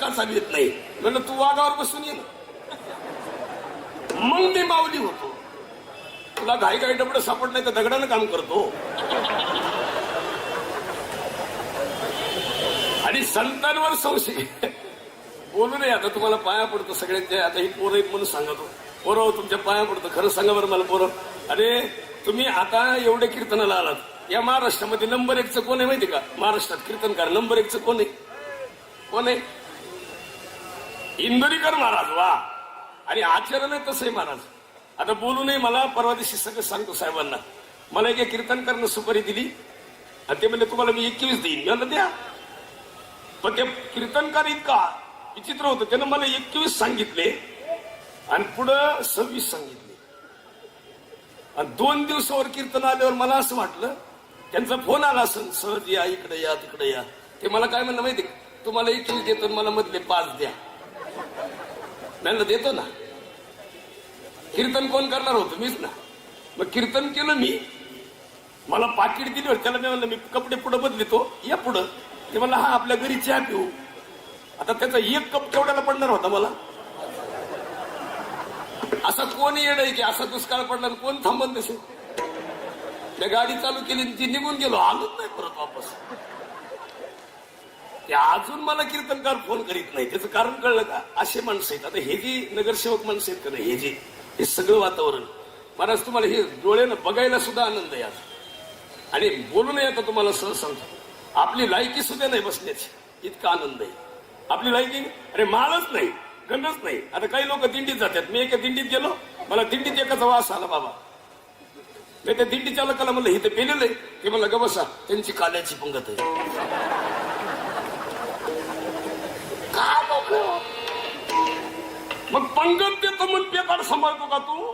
का चालू येत नाही. म्हणलं तू वाघावर बसून ये मग मी माऊली होतो. तुला घाई घाई डबड सापड नाही तर दगडानं काम करतो. आणि संतांवर संशय. बोलू नये आता तुम्हाला पाया पडतो सगळ्यांचे आता ही पोरं आहेत म्हणून सांगतो. पोरं तुमच्या पाया पडतो. खरं सांगा बरं मला पोरं. अरे तुम्ही आता एवढे कीर्तनाला आलात. या महाराष्ट्रामध्ये नंबर एकचं कोण आहे माहिती का? महाराष्ट्रात कीर्तनकार नंबर एकचं कोण आहे? कोण आहे? इंदोरीकर महाराज वा. आणि आचरण आहे तसंही महाराज. आता बोलू नये मला परवा दिवशी सगळं सांगतो साहेबांना. मला एका कीर्तनकारनं सुपारी दिली. आणि ते म्हणजे तुम्हाला मी एकवीस देईन. म्हणलं द्या. पण ते कीर्तनकार इतका विचित्र होतं त्यानं मला एकवीस सांगितले आणि पुढं सव्वीस सांगितले. आणि दोन दिवसावर कीर्तन आल्यावर मला असं वाटलं त्यांचा फोन आला असं सहज या इकडे या तिकडे या. ते मला काय म्हणलं माहिती तुम्हाला एकवीस देतो मला मधले पाच द्या. म्हणलं देतो ना. कीर्तन कोण करणार होतो मीच ना. मग कीर्तन केलं मी. मला पाकिट दिली होती. त्याला मी म्हणलं मी कपडे पुढं बदलितो. या पुढं. ते म्हणलं हा आपल्या घरी चहा पिऊ. आता त्याचा एक कप केवढ्याला पडणार होता मला. असा कोण येड आहे की असा दुष्काळ पडणार? कोण थांबत नसेल? त्या गाडी चालू केली आणि ती निघून गेलो. आलोच नाही परत वापस. ते अजून मला कीर्तनकार फोन करीत नाही. त्याचं कारण कळलं का? असे माणसं आहेत. आता हे जी नगरसेवक माणसं आहेत का नाही हे जे हे सगळं वातावरण. महाराज तुम्हाला हे डोळ्यानं बघायला सुद्धा आनंद आहे आज. आणि बोलू नये आता तुम्हाला सहज सांगतो. आपली लायकी सुद्धा नाही बसण्याची. इतका आनंद आहे. आपली लायकी अरे मालच नाही गंडच नाही. आता काही लोक दिंडीत जातात. मी एका दिंडीत गेलो. मला दिंडीत एकाचा वास आला बाबा. मी त्या दिंडी चालकाला म्हणलं हे तर पेलेलं आहे. ते मला ग त्यांची काल्याची पंगत आहे. काय लोक मग पंगत देतो मग पेताड सांभाळतो का तू?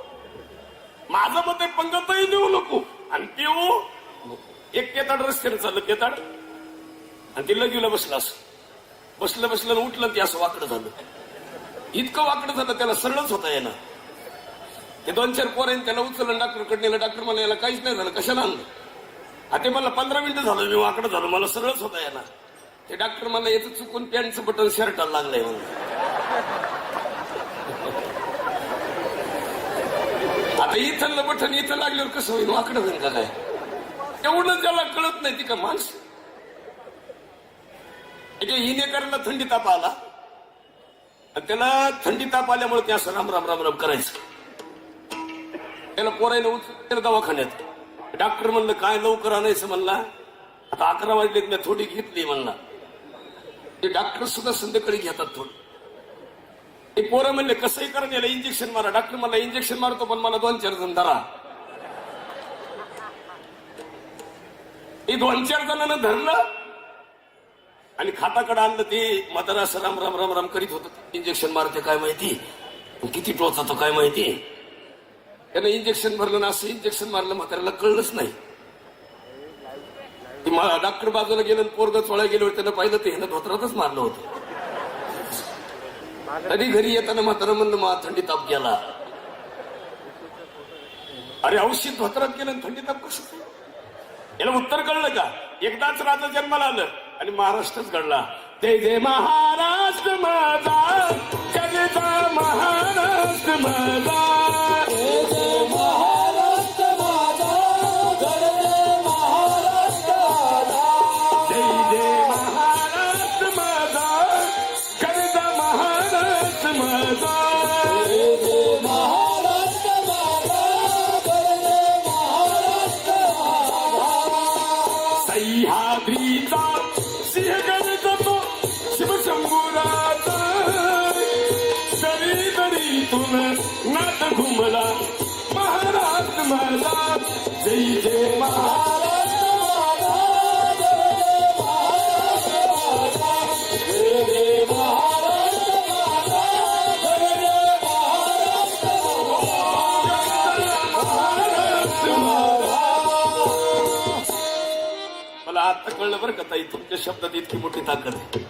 माझं मत आहे पंगतही देऊ नको. आणि देऊ हो, एक केताड रस्त्याने चाललं केताड. आणि ते लगीला बसलं असं. बसलं बसलं उठलं ते असं वाकडं झालं. इतकं वाकडं झालं त्याला सरळच होता येणार ते दोन चार पोरांनी त्याला उचललं डॉक्टरकडे नेलं. डॉक्टर मला याला काहीच नाही झालं कशाला आणलं? आता मला पंधरा मिनिटं झालं मी वाकडं झालं मला सरळच होता येणार ते डॉक्टर मला याचं चुकून पॅन्टचं बटन शर्टाला लागलंय म्हणून. आता इथलं बटन इथं लागल्यावर कसं होईल? माकडं होईल का काय? एवढं त्याला कळत नाही ती का माणस? एका हिनेकरांना थंडी ताप आला. आणि त्याला थंडी ताप आल्यामुळे ते असं राम राम राम राम करायचं. त्याला पोरायला उचल दवाखान्यात. डॉक्टर म्हणलं काय लवकर आणायचं म्हणला? आता अकरा वाजलेत मी थोडी घेतली म्हणला. ते डॉक्टर सुद्धा संध्याकाळी घेतात थोडं. ते पोरं म्हणले कसंही करा याला इंजेक्शन मारा. डॉक्टर मला इंजेक्शन मारतो पण मला दोन चार जण धरा. ते दोन चार जणांना धरलं आणि खाताकडे आणलं ते म्हातारा असं राम राम राम राम करीत होत. इंजेक्शन मारते काय माहिती? किती टोचातो काय माहिती? त्यानं इंजेक्शन भरलं ना असं इंजेक्शन मारलं म्हाताऱ्याला कळलंच नाही. ते डॉक्टर बाजूला गेलं पोरग चोळ्या गेल्यावर त्यानं पाहिलं ते. ह्यानं धोत्रातच मारलं होतं. तरी घरी येताना म्हातारा म्हणलं मा थंडी ताप गेला. अरे औषध धोत्रात गेलं थंडी ताप कसं याला उत्तर कळलं का? एकदाच राजा जन्माला आलं आणि महाराष्ट्रच घडला. ते जे महाराष्ट्र माझा महाराष्ट्र माझा. जय जय मला कळलं बरं का ताई तुमच्या शब्दात इतकी मोठी ताकद आहे.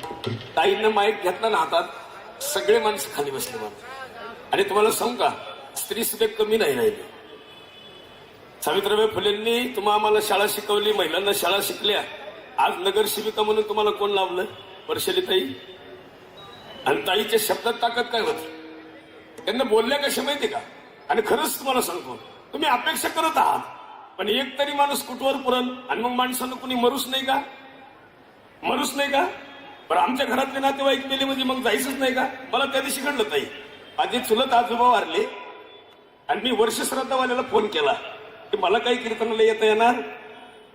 ताईनं माईक घेतला ना हातात सगळे माणसं खाली बसले मला. आणि तुम्हाला सांगू का स्त्री सुद्धा कमी नाही राहिली. सावित्रीबाई फुलेंनी तुम्हा आम्हाला शाळा शिकवली महिलांना शाळा शिकल्या. आज नगरसेविका म्हणून तुम्हाला कोण लावलं वर्षाली ताई आणि ताईच्या शब्दात ताकद काय होती? त्यांना बोलल्या कशा माहिती का? आणि खरंच तुम्हाला सांगतो तुम्ही अपेक्षा करत आहात पण एक तरी माणूस कुठवर पुरण? आणि मग माणसानं कुणी मरूच नाही का? मरूच नाही का? पण आमच्या घरातले नातेवाईक मेले म्हणजे मग जायचंच नाही का? मला त्या दिवशी घडलं ताई. माझे चुलत आजोबा वारले आणि मी वर्ष श्रद्धावाल्याला फोन केला. ते मला काही कीर्तनाला येता येणार?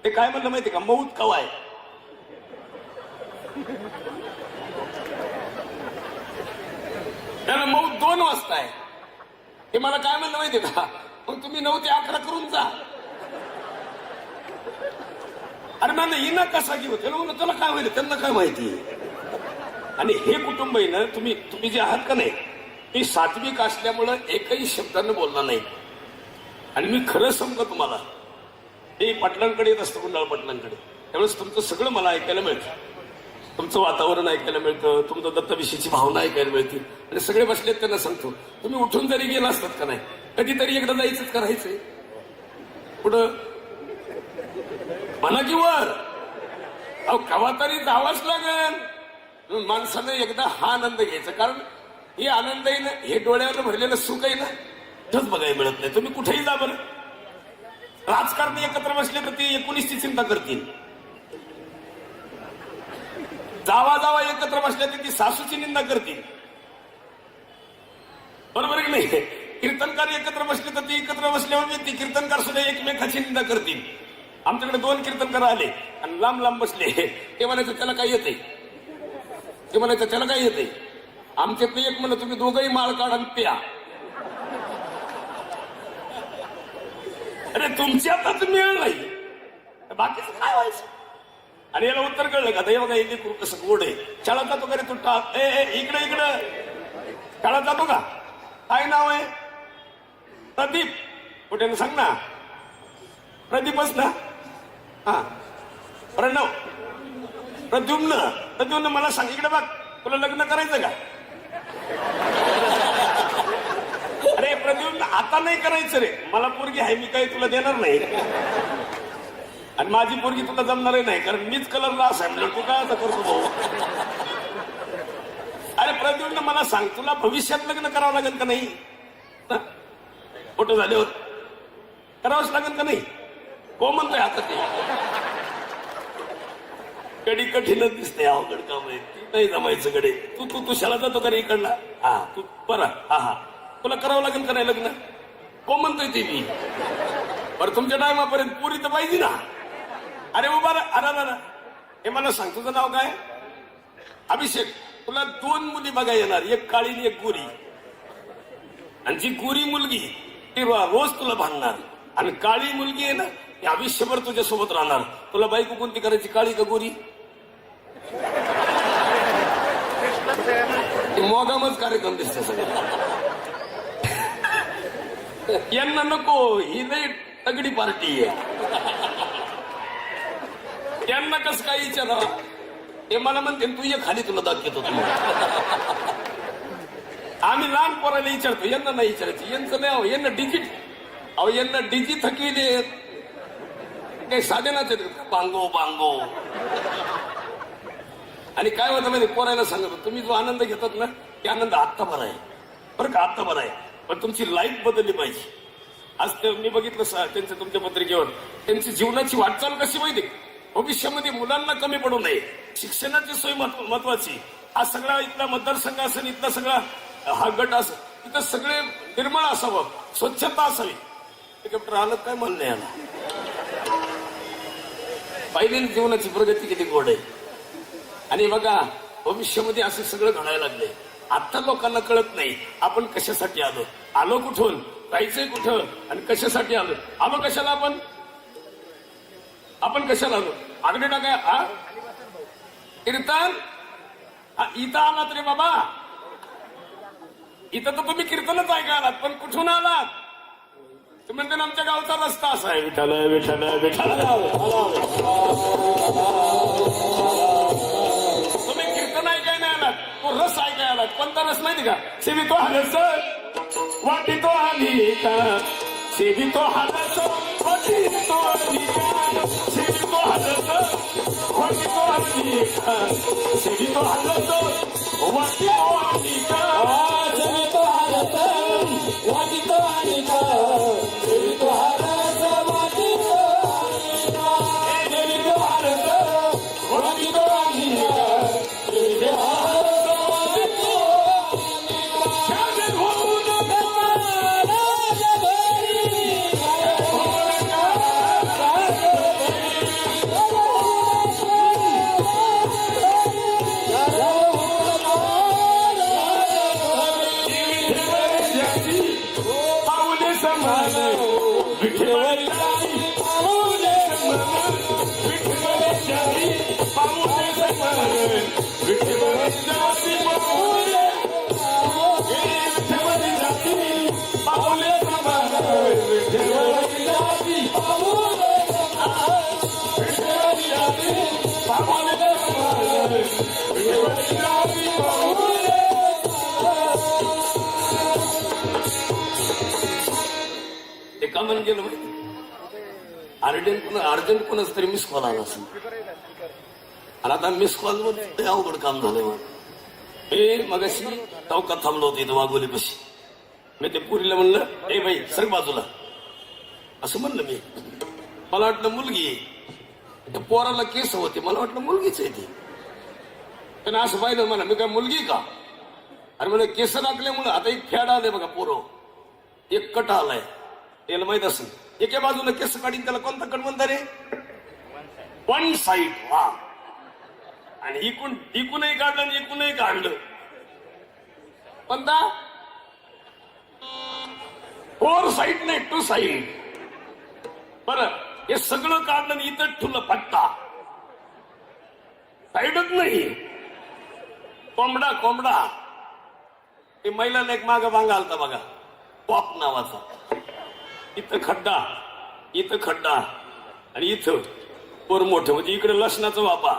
ते काय म्हणलं माहिती का? मौत कवाय आहे. त्याला मऊत दोन वाजता आहे. हे मला काय म्हणलं माहितीये का? मग तुम्ही नऊ ते अकरा करून जा. अरे ना येणार कसा घेऊ? त्याला म्हणलं, त्याला काय होईल त्यांना काय माहिती? आणि हे कुटुंब आहे ना तुम्ही तुम्ही जे आहात का नाही मी सात्विक असल्यामुळं एकही शब्दानं बोलणार नाही. आणि मी खरं सांगतो तुम्हाला हे पाटलांकडे येत असतं कुंडाळ पाटलांकडे. त्यावेळेस तुमचं सगळं मला ऐकायला मिळतं. तुमचं वातावरण ऐकायला मिळतं तुमचं दत्तविषयीची भावना ऐकायला मिळते. आणि सगळे बसलेत त्यांना सांगतो तुम्ही उठून जरी गेला असतात का नाही? कधीतरी एकदा जायचंच करायचंय. पुढं म्हणा की वर. अहो कवा तरी जावाच लागेल. माणसानं एकदा हा आनंद घ्यायचा. कारण हे आनंद आहे ना हे डोळ्यावर भरलेलं सुख आहे ना तच बघायला मिळत नाही. तुम्ही कुठेही जा बरं. राजकारणी एकत्र बसले तर ते एकोणीसची चिंता करतील. जावा जावा एकत्र बसल्या तर ती सासूची निंदा करतील. बरोबर आहे की नाही? कीर्तनकार एकत्र बसले तर ती एकत्र बसल्यावर म्हणजे ती कीर्तनकार सुद्धा एकमेकाची निंदा करतील. आमच्याकडे दोन कीर्तनकार आले आणि लांब लांब बसले. ते म्हणायचं त्याला काय येते ते म्हणायचं त्याला काय येते आमच्यातलं एक म्हणलं तुम्ही दोघंही माळ काढा आणि प्या. अरे तुमच्या हातात मिळालं नाही बाकीचं काय व्हायचं? आणि याला उत्तर कळलं का? हे बघा एक खूप कसं गोड आहे शाळा जातो का रे ए इकडे इकडं. शाळा जातो का? काय नाव आहे? प्रदीप. कुठे ना सांग ना. प्रदीपच ना. हा. प्रणव. प्रद्युम्न. प्रद्युम्न मला सांग. इकडे बघ. तुला लग्न करायचं का? अरे देऊन आता नाही करायचं रे. मला पोरगी आहे मी काही तुला देणार नाही. आणि माझी पोरगी तुला जमणारही नाही कारण मीच कलरला म्हणलं तू काय आता करतो भाऊ? अरे प्रद्युम्न मला सांग तुला भविष्यात लग्न करावं लागेल का नाही? फोटो झाल्यावर. करावंच लागेल का नाही? हो म्हणतोय आता ते. कडी कठीणच दिसते अवघड काम आहे. ती नाही जमायचं कडे तू तू तुशाला जातो का रे इकडला? हा तू बरा हा हा. तुला करावं लागेल का नाही लग्न? हो म्हणतोय ते मी? बरं तुमच्या टायमापर्यंत पुरी तर पाहिजे ना. अरे उभा अरे ना हे मला सांग तुझं नाव काय? अभिषेक तुला दोन मुली बघा येणार एक काळी एक गोरी. आणि जी गोरी मुलगी ती रोज तुला भांडणार. आणि काळी मुलगी आहे ना ती आयुष्यभर तुझ्या सोबत राहणार. तुला बायको कोणती करायची काळी का गोरी? मोगामच कार्यक्रम दिसते सगळं यांना नको ही लई तगडी पार्टी आहे. त्यांना कस काय विचारा? ते मला म्हणते तू ये खाली तुला दाखवतो तुम्ही आम्ही लहान पोराला विचारतो यांना नाही विचारायची. यांचं नाही अहो यांना डिजिट. अहो यांना डिजी थकविले काही साधनाचे बांगो बांगो. आणि काय होतं माहिती पोरायला सांगतो तुम्ही जो आनंद घेतात ना ते आनंद आत्ता बरा आहे. बरं का आत्ता बरा आहे. पण तुमची लाईफ बदलली पाहिजे. आज तर मी बघितलं सर त्यांच्या तुमच्या पत्रिकेवर. त्यांची जीवनाची वाटचाल कशी माहिती? भविष्यामध्ये मुलांना कमी पडू नये. शिक्षणाची सोय महत्वाची. हा सगळा इथला मतदारसंघ असेल इथला सगळा हा गट असेल तिथं सगळे निर्मळ असावं. स्वच्छता असावी. हेलिकॉप्टर आलं काय म्हणणं याला? पाहिलेली जीवनाची प्रगती किती गोड आहे. आणि बघा भविष्यामध्ये असं सगळं घडायला लागले. आता लोकांना कळत नाही आपण कशासाठी आलो? आलो कुठून? जायचंय कुठं? आणि कशासाठी आलो? आलो कशाला आपण? आपण कशाला आलो? आगडे टाकाय हा? कीर्तन? इथं आलात रे बाबा. इथं तर तुम्ही कीर्तनच ऐकायला आलात पण कुठून आलात? ते म्हणते ना, आमच्या गावचा रस्ता असा आहे. विठाल विठाल विठाल तुम्ही कीर्तन ऐकाय नाही आलात तो रस ऐकाय आलात कोणता रस माहिती का? सेवी तो हलस वाटी तो आली का? सेवी तो हरस वाटी तो आली का? सेवी तो हलस वाटी तो आली का? सेवी तो हलस चलितो हारत वाटितो आणिक विठ्ठल ते का म्हणून गेलो माहिती अर्जंट कोण अर्जंट कोणाच तरी मिस कॉल आला असेल. आणि आता मिस कॉलमध्ये अवघड काम झालंय मग हे मगाशी टवकात थांबलो होतो इथं वाघोली कशी मी ते पुरीला म्हणलं ए भाई सर बाजूला. असं म्हणलं मी. मला वाटलं मुलगी त्या पोराला केस होते. मला वाटलं मुलगीच आहे ती. पण असं पाहिलं मला मी काय मुलगी का? अरे म्हणजे केस राखल्यामुळं आता एक फॅड आले बघा पोरं. एक कट आलाय. त्याला माहीत असेल. एका बाजूला केस काढीन त्याला कोणता कट म्हणता रे वन साईड वा आणि इकून इकूनही काढलं आणि इकूनही काढलं. कोणता? फोर साईड नाही टू साईड बर हे सगळं काढलं आणि इथं ठुलं पट्टा. साईडच नाही. कोंबडा कोंबडा. ते महिलांना एक माग मागा आलता बघा. पॉप नावाचा. इथं खड्डा इथं खड्डा आणि इथं पोर मोठं. म्हणजे इकडे लसणाचा वापा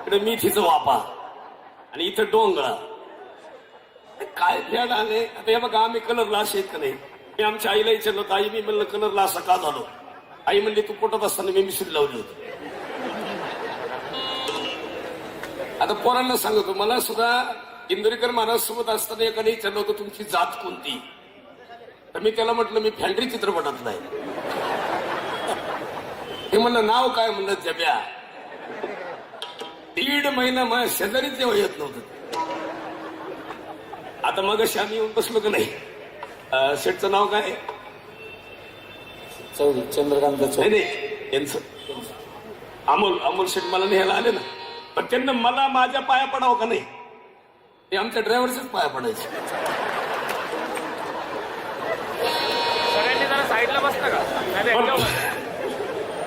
इकडे मेथीचा वापा आणि इथं डोंगळा. काय फॅड आले? आता हे बघा आम्ही कलर लास येत का नाही? मी आमच्या आईला विचारलं होतं आई मी म्हणलं कलर लास का झालो? आई म्हणली तू पोटात असताना मी मिसरी लावली होती. आता पोरांना सांगतो मला सुद्धा इंदोरीकर महाराज सोबत असताना एकाने विचारलं होतं तुमची जात कोणती? तर मी त्याला म्हटलं मी फॅन्ड्री चित्रपटात नाही. हे म्हणलं नाव काय? म्हणलं जब्या दीड महिना मग शेजारी तेव्हा येत नव्हतं. आता मग आम्ही येऊन बसलो का नाही. अं, शेठचं नाव काय? चौधरी चंद्रकांत नाही यांचं. अमोल अमोल शेठ मला न्यायला आले ना. पण त्यांना मला माझ्या पाया पडावं का नाही? ते आमच्या ड्रायव्हरच्याच पाया पडायचे सगळ्यांनी जरा साईडला बसता का नाही पण एकटं बसा.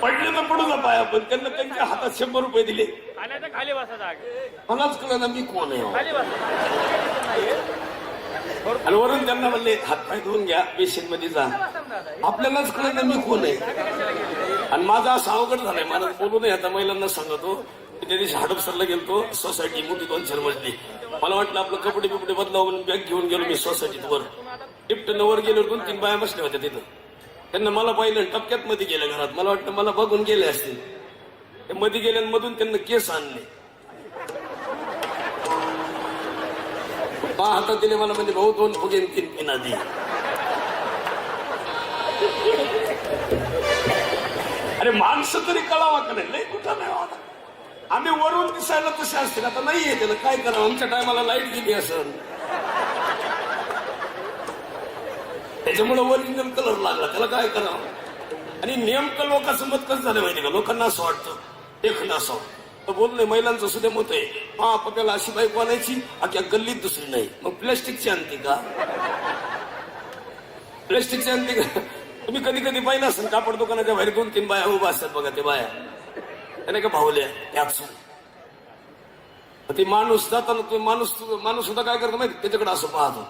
पडले तर पडू ना पाया पण त्यांना त्यांच्या हातात शंभर रुपये दिले. खाली बसा मलाच कळलं ना मी कोण आहे हो. आणि वरून त्यांना म्हणले हातपाय धुवून घ्या बेसिनमध्ये जा. आपल्यालाच कळलं ना मी कोण आहे. आणि माझा असं अवघड झालाय मला बोलू नये आता महिलांना सांगतो. त्या दिवशी हडपसरला गेलतो सोसायटी मोठी दोन चार मजली. मला वाटलं आपलं कपडे बिपडे बदलावं म्हणून बॅग घेऊन गेलो मी सोसायटीत वर. टिपटन वर गेलो दोन तीन बाया बसल्या होत्या तिथं. त्यांना मला पाहिलं टपक्यात मध्ये गेल्या घरात. मला वाटतं मला बघून गेले असतील. ते मध्ये गेल्या मधून त्यांना केस आणले. पहा हातात दिले मला म्हणजे भाऊ दोन फुगेन तीन पिना दे. अरे माणसं तरी कळावा का नाही लय कुठं नाही आम्ही वरून दिसायला तसे असतील. आता नाही त्याला. काय करावं? आमच्या टायमाला लाइट गेली असं त्याच्यामुळे ओरिजिनल कलर लागला. त्याला काय करावं? आणि नेमकं लोकांचं मत कसं झालं माहिती का? लोकांना असं वाटतं. एखादं असं तर बोल महिलांचं सुद्धा मत आहे हा आपल्याला अशी बाईक आणायची अख्या गल्लीत दुसरी नाही. मग प्लॅस्टिकची आणते का? प्लॅस्टिकची आणते का? तुम्ही कधी कधी पाहिलं असेल कापड दुकानाच्या बाहेर दोन तीन बाया उभा असतात बघा ते बाया. त्याने का भावल्या त्याच ते माणूस जाताना तो माणूस माणूस सुद्धा काय करतो माहिती त्याच्याकडे असं पाहतो.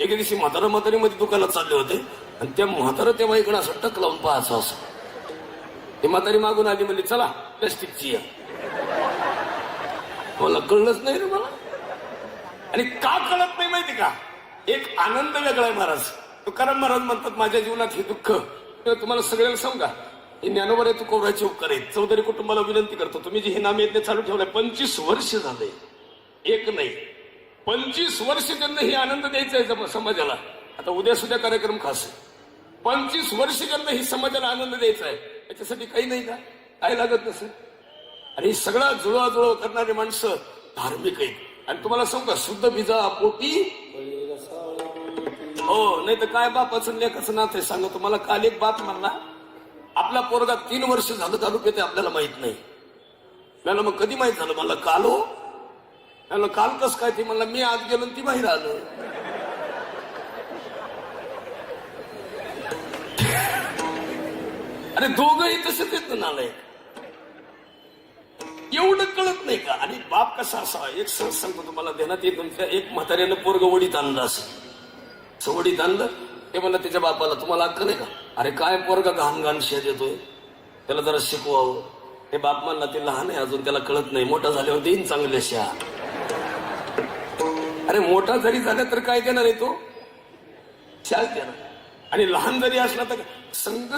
एके दिवशी म्हातारा म्हातारीमध्ये दुकानात चालले होते. आणि त्या म्हातारा तेव्हा इकडं असं टक लावून पाहायचं असं ते म्हातारी मागून आली म्हणली चला प्लॅस्टिकची या. मला कळलंच नाही रे मला. आणि का कळत नाही माहिती का? एक आनंद वेगळा आहे महाराज. तुकाराम महाराज म्हणतात माझ्या जीवनात हे दुःख. तुम्हाला सगळ्याला सांगू का हे ज्ञानोबर आहे तुकोबराचे उपकार आहेत. चौधरी कुटुंबाला विनंती करतो तुम्ही जे हे नाम यज्ञ चालू ठेवलंय. पंचवीस वर्ष झाले. एक नाही. पंचवीस वर्ष त्यांना हे आनंद द्यायचा आहे समाजाला. आता उद्या सुद्धा कार्यक्रम खास पंचवीस वर्ष त्यांना ही समाजाला आनंद द्यायचा आहे. याच्यासाठी काही नाही का? काय लागत नसेल? आणि ही सगळा जुळवाजुळव करणारी माणसं धार्मिक आहेत. आणि तुम्हाला सांगू का? शुद्ध बीजा पोटी. हो नाही तर काय बापाचं लेखाचं नाथ आहे? सांगा तुम्हाला. काल एक बाप म्हणला आपला पोरगा तीन वर्ष झालं तालुक्यात आपल्याला माहीत नाही. मला मग कधी माहीत झालं? मला कालो हो. हो काल कस काय ती म्हणलं मी आज गेलो ती बाहेर आलं. अरे दोघंही तसेच येत नालाय एवढं कळत नाही का? आणि बाप कसा असावा? एक सहज सांगतो तुम्हाला ध्यानात येत तुमच्या एक म्हाताऱ्यानं पोरग वडीत आणलं असं. सवडीत आणलं ते म्हणलं त्याच्या बापाला तुम्हाला अक्कल आहे का? अरे काय पोरगा घाण घाण शेत येतोय? त्याला जरा शिकवावं. हे बाप म्हणला ते लहान आहे अजून त्याला कळत नाही. मोठा झाल्यावर देईन चांगल्या शहा अरे मोठा जरी झाला तर काय देणार आहे तो? शाल देणार. आणि लहान जरी असला तर संघ